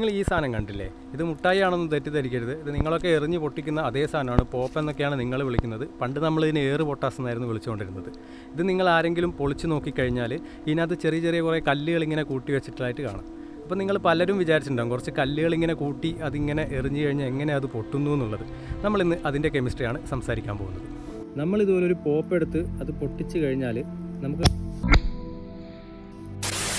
നിങ്ങൾ ഈ സാധനം കണ്ടില്ലേ? ഇത് മുട്ടായി ആണെന്ന് തെറ്റിദ്ധരിക്കരുത്. ഇത് നിങ്ങളൊക്കെ എറിഞ്ഞ് പൊട്ടിക്കുന്ന അതേ സാധനമാണ്. പോപ്പ് എന്നൊക്കെയാണ് നിങ്ങൾ വിളിക്കുന്നത്. പണ്ട് നമ്മൾ ഇതിനെ ഏറ് പൊട്ടാസ് എന്നായിരുന്നു വിളിച്ചുകൊണ്ടിരുന്നത്. ഇത് നിങ്ങൾ ആരെങ്കിലും പൊളിച്ച് നോക്കിക്കഴിഞ്ഞാൽ ഇതിനകത്ത് ചെറിയ ചെറിയ കുറേ കല്ലുകൾ ഇങ്ങനെ കൂട്ടി വെച്ചിട്ടായിട്ട് കാണാം. അപ്പോൾ നിങ്ങൾ പലരും വിചാരിച്ചിട്ടുണ്ടാകും കുറച്ച് കല്ലുകൾ ഇങ്ങനെ കൂട്ടി അതിങ്ങനെ എറിഞ്ഞു കഴിഞ്ഞാൽ എങ്ങനെ അത് പൊട്ടുന്നു എന്നുള്ളത്. നമ്മളിന്ന് അതിന്റെ കെമിസ്ട്രിയാണ് സംസാരിക്കാൻ പോകുന്നത്. ഒരു പോപ്പ് എടുത്ത് അത് പൊട്ടിച്ചു കഴിഞ്ഞാൽ നമുക്ക്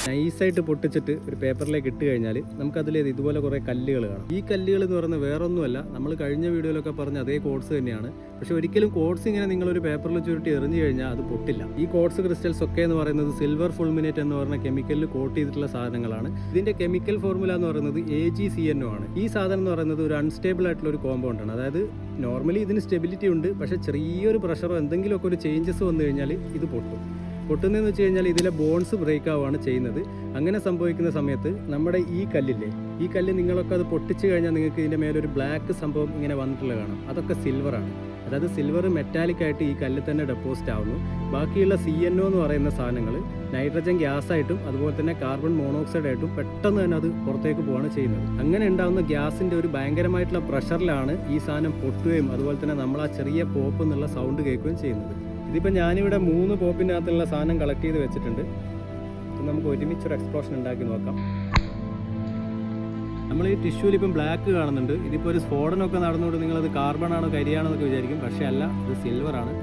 നൈസായിട്ട് പൊട്ടിച്ചിട്ട് ഒരു പേപ്പറിലേക്ക് ഇട്ട് കഴിഞ്ഞാൽ നമുക്കതിൽ ഇതുപോലെ കുറേ കല്ലുകൾ കാണാം. ഈ കല്ലുകൾ എന്ന് പറയുന്നത് വേറൊന്നുമല്ല നമ്മൾ കഴിഞ്ഞ വീഡിയോയിലൊക്കെ പറഞ്ഞ അതേ കോഡ്സ് തന്നെയാണ്. പക്ഷെ ഒരിക്കലും കോഡ്സ് ഇങ്ങനെ നിങ്ങളൊരു പേപ്പറിൽ ചുരുട്ടി എറിഞ്ഞു കഴിഞ്ഞാൽ അത് പൊട്ടില്ല. ഈ കോഡ്സ് ക്രിസ്റ്റൽസ് ഒക്കെ എന്ന് പറയുന്നത് സിൽവർ ഫുൾമിനേറ്റ് എന്ന് പറഞ്ഞ കെമിക്കലിൽ കോട്ട് ചെയ്തിട്ടുള്ള സാധനങ്ങളാണ്. ഇതിന്റെ കെമിക്കൽ ഫോർമുല എന്ന് പറയുന്നത് എ ജി സി എൻ ആണ്. ഈ സാധനം എന്ന് പറയുന്നത് ഒരു അൺസ്റ്റേബിൾ ആയിട്ടുള്ള ഒരു കോമ്പൗണ്ട് ആണ്. അതായത് നോർമലി ഇതിന് സ്റ്റെബിലിറ്റി ഉണ്ട് പക്ഷേ ചെറിയൊരു പ്രഷറോ എന്തെങ്കിലുമൊക്കെ ഒരു ചേഞ്ചസ് വന്നു കഴിഞ്ഞാൽ ഇത് പൊട്ടും. പൊട്ടുന്നതെന്ന് വെച്ച് കഴിഞ്ഞാൽ ഇതിലെ ബോൺസ് ബ്രേക്ക് ആവുകയാണ് ചെയ്യുന്നത്. അങ്ങനെ സംഭവിക്കുന്ന സമയത്ത് നമ്മുടെ ഈ കല്ലില്ലേ ഈ കല്ല് നിങ്ങളൊക്കെ അത് പൊട്ടിച്ചു കഴിഞ്ഞാൽ നിങ്ങൾക്ക് ഇതിന്റെ മേലൊരു ബ്ലാക്ക് സംഭവം ഇങ്ങനെ വന്നിട്ടുള്ള കാണാം. അതൊക്കെ സിൽവറാണ് അതായത് സിൽവർ മെറ്റാലിക് ആയിട്ട് ഈ കല്ലിൽ തന്നെ ഡെപ്പോസിറ്റ് ആവുന്നു. ബാക്കിയുള്ള സി എൻ ഒ എന്ന് പറയുന്ന സാധനങ്ങൾ നൈട്രജൻ ഗ്യാസ് ആയിട്ടും അതുപോലെ തന്നെ കാർബൺ മോണോക്സൈഡ് ആയിട്ടും പെട്ടെന്ന് തന്നെ അത് പുറത്തേക്ക് പോവാണ് ചെയ്യുന്നത്. അങ്ങനെ ഉണ്ടാകുന്ന ഗ്യാസിന്റെ ഒരു ഭയങ്കരമായിട്ടുള്ള പ്രഷറിലാണ് ഈ സാധനം പൊട്ടുകയും അതുപോലെ തന്നെ നമ്മൾ ആ ചെറിയ പോപ്പ് എന്നുള്ള സൗണ്ട് കേൾക്കുകയും ചെയ്യുന്നത്. ഇതിപ്പോൾ ഞാനിവിടെ മൂന്ന് പോപ്പിനകത്തുള്ള സാധനം കളക്ട് ചെയ്ത് വെച്ചിട്ടുണ്ട്. നമുക്ക് ഒരുമിച്ച് ഒരു എക്സ്പ്ലോഷൻ ഉണ്ടാക്കി നോക്കാം. നമ്മൾ ഈ ടിഷ്യൂവിൽ ഇപ്പം ബ്ലാക്ക് കാണുന്നുണ്ട്. ഇതിപ്പോൾ ഒരു സ്ഫോടനമൊക്കെ നടന്നുകൊണ്ട് നിങ്ങളത് കാർബൺ ആണോ കരിയാണോ എന്നൊക്കെ വിചാരിക്കും. പക്ഷേ അല്ല ഇത് സിൽവർ ആണ്.